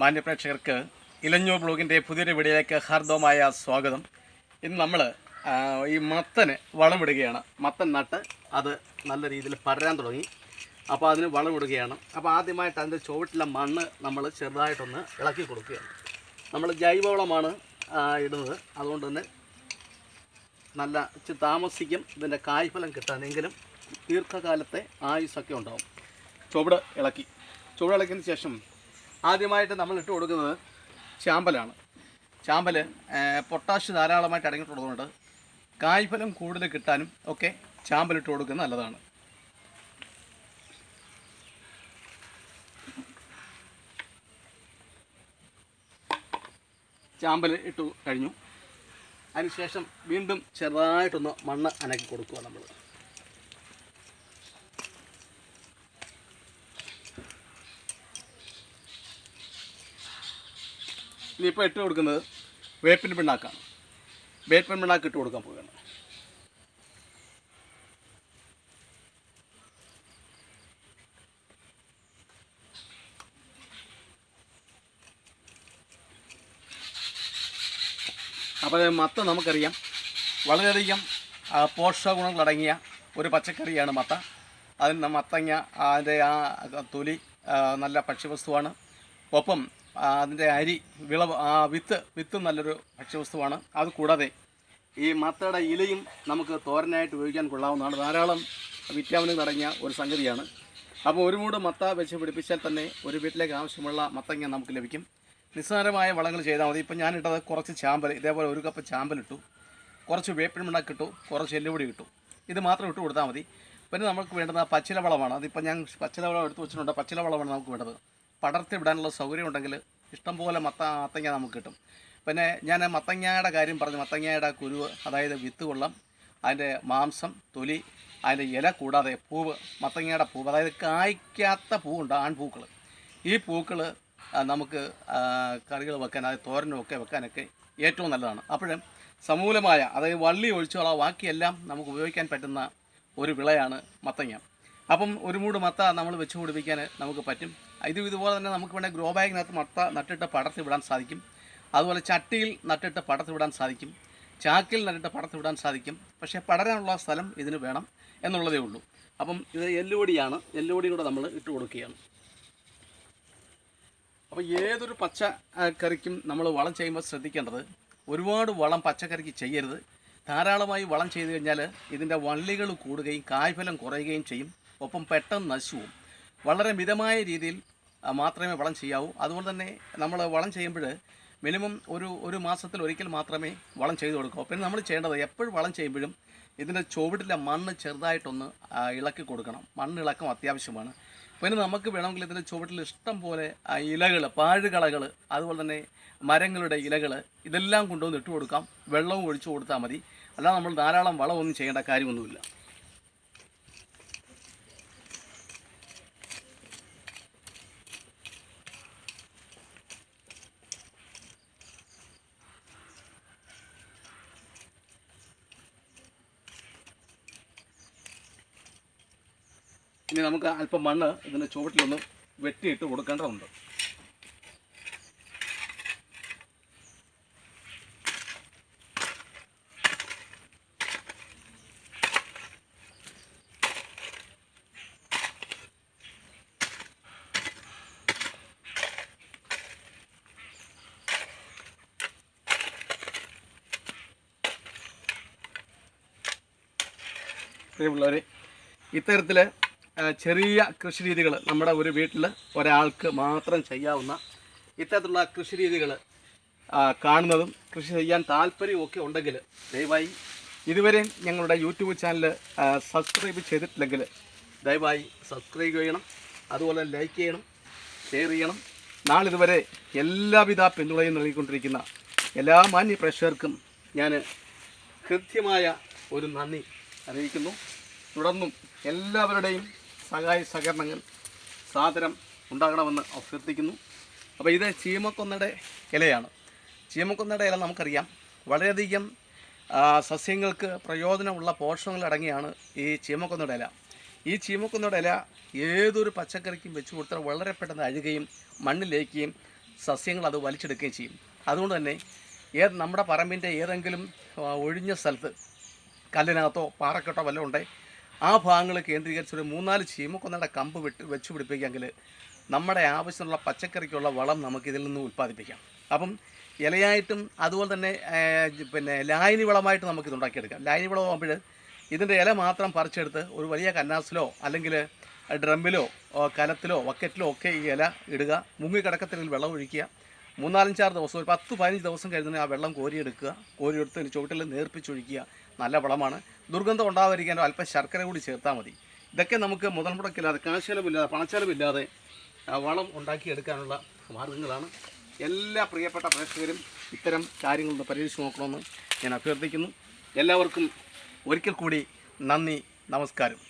മാന്യപ്രേക്ഷകർക്ക് ഇലഞ്ഞൂർ ബ്ലോഗിന്റെ പുതിയൊരു വീഡിയോയിലേക്ക് ഹാർദവമായ സ്വാഗതം. ഇന്ന് നമ്മൾ ഈ മത്തന് വളമിടുകയാണ്. മത്തൻ നട്ട് അത് നല്ല രീതിയിൽ പടരാൻ തുടങ്ങി. അപ്പോൾ അതിന് വളമിടുകയാണ്. അപ്പോൾ ആദ്യമായിട്ട് അതിന്റെ ചുവട്ടിലെ മണ്ണ് നമ്മൾ ചെറുതായിട്ടൊന്ന് ഇളക്കി കൊടുക്കുകയാണ്. നമ്മൾ ജൈവവളമാണ് ഇടുന്നത്. അതുകൊണ്ട് തന്നെ നല്ല ഇച്ചിരി താമസിക്കും. ഇതിന്റെ കായ്ഫലം കിട്ടാനെങ്കിലും ദീർഘകാലത്തെ ആയുസ്സൊക്കെ ഉണ്ടാവും. ചുവട് ഇളക്കി. ചുവട് ഇളക്കിയതിന് ശേഷം ആദ്യമായിട്ട് നമ്മൾ ഇട്ട് കൊടുക്കുന്നത് ചാമ്പലാണ്. ചാമ്പൽ പൊട്ടാഷ് ധാരാളമായിട്ട് അടങ്ങിയിട്ടുള്ളതുകൊണ്ട് കായ്ഫലം കൂടുതൽ കിട്ടാനും ഒക്കെ ചാമ്പൽ ഇട്ട് കൊടുക്കുന്നത് നല്ലതാണ്. ചാമ്പൽ ഇട്ടു കഴിഞ്ഞു. അതിനുശേഷം വീണ്ടും ചെറുതായിട്ടൊന്ന് മണ്ണ് അനക്കി കൊടുക്കുക നമ്മൾ ഇനിയിപ്പോൾ ഇട്ട് കൊടുക്കുന്നത് വേപ്പിൻ പിണ്ണാക്കാണ്. വേപ്പിൻ പിണ്ണാക്ക് ഇട്ട് കൊടുക്കാൻ പോവുകയാണ്. അപ്പോൾ മത്ത നമുക്കറിയാം. വളരെയധികം പോഷകഗുണങ്ങളടങ്ങിയ പോഷക ഗുണങ്ങളടങ്ങിയ ഒരു പച്ചക്കറിയാണ് മത്ത. അതിന് മത്തങ്ങ അതിന്റെ ആ തൊലി നല്ല ഭക്ഷ്യവസ്തുവാണ്. ഒപ്പം അതിന്റെ അരി വിളവ് ആ വിത്ത് വിത്തും നല്ലൊരു ഭക്ഷ്യവസ്തുവാണ്. അത് കൂടാതെ ഈ മത്തയുടെ ഇലയും നമുക്ക് തോരനായിട്ട് ഉപയോഗിക്കാൻ കൊള്ളാവുന്നതാണ്. ധാരാളം വിറ്റാമിനുകൾ അടങ്ങിയ ഒരു സംഗതിയാണ്. അപ്പോൾ ഒരു മൂട് മത്ത വെച്ച് പിടിപ്പിച്ചാൽ തന്നെ ഒരു വീട്ടിലേക്ക് ആവശ്യമുള്ള മത്തങ്ങ നമുക്ക് ലഭിക്കും. നിസ്സാരമായ വളങ്ങൾ ചെയ്താൽ മതി. ഇപ്പം ഞാനിട്ടത് കുറച്ച് ചാമ്പൽ ഇതേപോലെ ഒരു കപ്പ് ചാമ്പൽ ഇട്ടു കുറച്ച് വേപ്പിൻ പിണ്ണാക്ക് ഇട്ടു കുറച്ച് എല്ലുപൊടി ഇട്ടു. ഇത് മാത്രം ഇട്ട് കൊടുത്താൽ മതി. പിന്നെ നമുക്ക് വേണ്ടുന്ന പച്ചില വളമാണ് അതിപ്പോൾ ഞാൻ പച്ചില വളം എടുത്ത് വെച്ചിട്ടുണ്ട്. പച്ചില വളമാണ് നമുക്ക് വേണ്ടത്. പടർത്തി വിടാനുള്ള സൗകര്യം ഉണ്ടെങ്കിൽ ഇഷ്ടംപോലെ മത്ത മത്തങ്ങ നമുക്ക് കിട്ടും. പിന്നെ ഞാൻ മത്തങ്ങയുടെ കാര്യം പറഞ്ഞു. മത്തങ്ങയുടെ കുരുവ് അതായത് വിത്ത് കൊള്ളം അതിന്റെ മാംസം തൊലി അതിന്റെ ഇല കൂടാതെ പൂവ് മത്തങ്ങയുടെ പൂവ് അതായത് കായ്ക്കാത്ത പൂവുണ്ട് ആൺപൂക്കൾ ഈ പൂക്കൾ നമുക്ക് കറികൾ വെക്കാൻ അതായത് തോരനൊക്കെ വെക്കാനൊക്കെ ഏറ്റവും നല്ലതാണ്. അപ്പോഴും സമൂലമായ അതായത് വള്ളി ഒഴിച്ചുള്ള ബാക്കിയെല്ലാം നമുക്ക് ഉപയോഗിക്കാൻ പറ്റുന്ന ഒരു വിളയാണ് മത്തങ്ങ. അപ്പം ഒരു മൂട് മത്ത നമ്മൾ വെച്ച് പിടിപ്പിക്കാൻ നമുക്ക് പറ്റും. ഇത് ഇതുപോലെ തന്നെ നമുക്ക് വേണമെങ്കിൽ ഗ്രോ ബാഗിനകത്ത് മത്ത നട്ടിട്ട് പടർത്തി വിടാൻ സാധിക്കും. അതുപോലെ ചട്ടിയിൽ നട്ടിട്ട് പടർത്തി വിടാൻ സാധിക്കും. ചാക്കിൽ നട്ടിട്ട് പടർത്തി വിടാൻ സാധിക്കും. പക്ഷേ പടരാനുള്ള സ്ഥലം ഇതിന് വേണം എന്നുള്ളതേ ഉള്ളൂ. അപ്പം ഇത് എല്ലുപൊടിയാണ്. എല്ലുപൊടി കൂടെ നമ്മൾ ഇട്ട് കൊടുക്കുകയാണ്. അപ്പോൾ ഏതൊരു പച്ച കറിക്കും നമ്മൾ വളം ചെയ്യുമ്പോൾ ശ്രദ്ധിക്കേണ്ടത് ഒരുപാട് വളം പച്ചക്കറിക്ക് ചെയ്യരുത്. ധാരാളമായി വളം ചെയ്തു കഴിഞ്ഞാൽ ഇതിന്റെ വള്ളികൾ കൂടുകയും കായ്ഫലം കുറയുകയും ചെയ്യും. ഒപ്പം പെട്ടെന്ന് പോകും വളരെ മിതമായ രീതിയിൽ മാത്രമേ വളം ചെയ്യാവൂ. അതുപോലെ തന്നെ നമ്മൾ വളം ചെയ്യുമ്പോൾ മിനിമം ഒരു ഒരു മാസത്തിൽ ഒരിക്കൽ മാത്രമേ വളം ചെയ്തു കൊടുക്കൂ. പിന്നെ നമ്മൾ ചെയ്യേണ്ടത് എപ്പോഴും വളം ചെയ്യുമ്പോഴും ഇതിന്റെ ചുവട്ടിലെ മണ്ണ് ചെറുതായിട്ടൊന്ന് ഇളക്കി കൊടുക്കണം. മണ്ണ് ഇളക്കം അത്യാവശ്യമാണ്. പിന്നെ നമുക്ക് വേണമെങ്കിൽ ഇതിന്റെ ചുവട്ടിൽ ഇഷ്ടം പോലെ ഇലകൾ പാഴുകളകൾ അതുപോലെ തന്നെ മരങ്ങളുടെ ഇലകൾ ഇതെല്ലാം കൊണ്ടുവന്ന് ഇട്ട് കൊടുക്കാം. വെള്ളവും ഒഴിച്ചു കൊടുത്താൽ മതി. അല്ലാതെ നമ്മൾ ധാരാളം വളമൊന്നും ചെയ്യേണ്ട കാര്യമൊന്നുമില്ല. ഇനി നമുക്ക് അല്പം മണ്ണ് ഇതിന്റെ ചുവട്ടിലൊന്ന് വെട്ടിയിട്ട് കൊടുക്കേണ്ടതുണ്ട്. ഇത്തരത്തിൽ ചെറിയ കൃഷി രീതികൾ നമ്മുടെ ഒരു വീട്ടിൽ ഒരാൾക്ക് മാത്രം ചെയ്യാവുന്ന ഇത്തരത്തിലുള്ള കൃഷി രീതികൾ കാണുന്നതും കൃഷി ചെയ്യാൻ താല്പര്യമൊക്കെ ഉണ്ടെങ്കിൽ ദയവായി ഇതുവരെ ഞങ്ങളുടെ യൂട്യൂബ് ചാനൽ സബ്സ്ക്രൈബ് ചെയ്തിട്ടില്ലെങ്കിൽ ദയവായി സബ്സ്ക്രൈബ് ചെയ്യണം. അതുപോലെ ലൈക്ക് ചെയ്യണം ഷെയർ ചെയ്യണം. നാളിതുവരെ എല്ലാവിധ പിന്തുണയും നൽകിക്കൊണ്ടിരിക്കുന്ന എല്ലാ മാന്യ പ്രേക്ഷകർക്കും ഞാൻ കൃത്യമായ ഒരു നന്ദി അറിയിക്കുന്നു. തുടർന്നും എല്ലാവരുടെയും സഹായ സഹകരണങ്ങൾ സാദരം ഉണ്ടാകണമെന്ന് അഭ്യർത്ഥിക്കുന്നു. അപ്പോൾ ഇത് ചീമക്കൊന്നയുടെ ഇലയാണ്. ചീമക്കൊന്നയുടെ ഇല നമുക്കറിയാം. വളരെയധികം സസ്യങ്ങൾക്ക് പ്രയോജനമുള്ള പോഷണങ്ങളടങ്ങിയാണ് ഈ ചീമക്കൊന്നയുടെ ഇല. ഈ ചീമക്കൊന്നയുടെ ഇല ഏതൊരു പച്ചക്കറിക്കും വെച്ച് കൊടുത്താൽ വളരെ പെട്ടെന്ന് അഴുകയും മണ്ണിലേക്കുകയും സസ്യങ്ങൾ അത് വലിച്ചെടുക്കുകയും ചെയ്യും. അതുകൊണ്ട് തന്നെ ഏത് നമ്മുടെ പറമ്പിന്റെ ഏതെങ്കിലും ഒഴിഞ്ഞ സ്ഥലത്ത് കല്ലിനകത്തോ പാറക്കെട്ടോ വല്ലതും ഉണ്ടേ ആ ഭാഗങ്ങൾ കേന്ദ്രീകരിച്ച് ഒരു മൂന്നാൽ ചീമക്കൊന്നയുടെ കമ്പ് വിട്ട് വെച്ച് പിടിപ്പിക്കാമെങ്കിൽ നമ്മുടെ ആവശ്യമുള്ള പച്ചക്കറിക്കുള്ള വളം നമുക്ക് ഇതിൽ നിന്ന് ഉൽപ്പാദിപ്പിക്കാം. അപ്പം ഇലയായിട്ടും അതുപോലെ തന്നെ പിന്നെ ലായനി വളമായിട്ട് നമുക്കിത് ഉണ്ടാക്കിയെടുക്കാം. ലായനി വളമാകുമ്പോൾ ഇതിന്റെ ഇല മാത്രം പറിച്ചെടുത്ത് ഒരു വലിയ കന്നാസിലോ അല്ലെങ്കിൽ ഡ്രമ്മിലോ കലത്തിലോ വക്കറ്റിലോ ഒക്കെ ഈ ഇല ഇടുക മുങ്ങിക്കിടക്കത്തിൽ വെള്ളം ഒഴിക്കുക മൂന്നാലഞ്ചാറ് ദിവസം ഒരു പത്ത് പതിനഞ്ച് ദിവസം കഴിഞ്ഞാൽ ആ വെള്ളം കോരിയെടുക്കുക കോരിയെടുത്ത് ചുവട്ടിൽ നേർപ്പിച്ചൊഴിക്കുക നല്ല വളമാണ്. ദുർഗന്ധം ഉണ്ടാവാതിരിക്കാൻ അല്പം ശർക്കര കൂടി ചേർത്താൽ മതി. ഇതൊക്കെ നമുക്ക് മുതൽ മുടക്കില്ലാതെ കാശലമില്ലാതെ പണച്ചെലവില്ലാതെ വളം ഉണ്ടാക്കിയെടുക്കാനുള്ള മാർഗങ്ങളാണ് എല്ലാ പ്രിയപ്പെട്ട പ്രേക്ഷകരും ഇത്തരം കാര്യങ്ങളൊന്ന് പരീക്ഷിച്ച് നോക്കണമെന്ന് ഞാൻ അഭ്യർത്ഥിക്കുന്നു. എല്ലാവർക്കും ഒരിക്കൽ കൂടി നന്ദി നമസ്കാരം.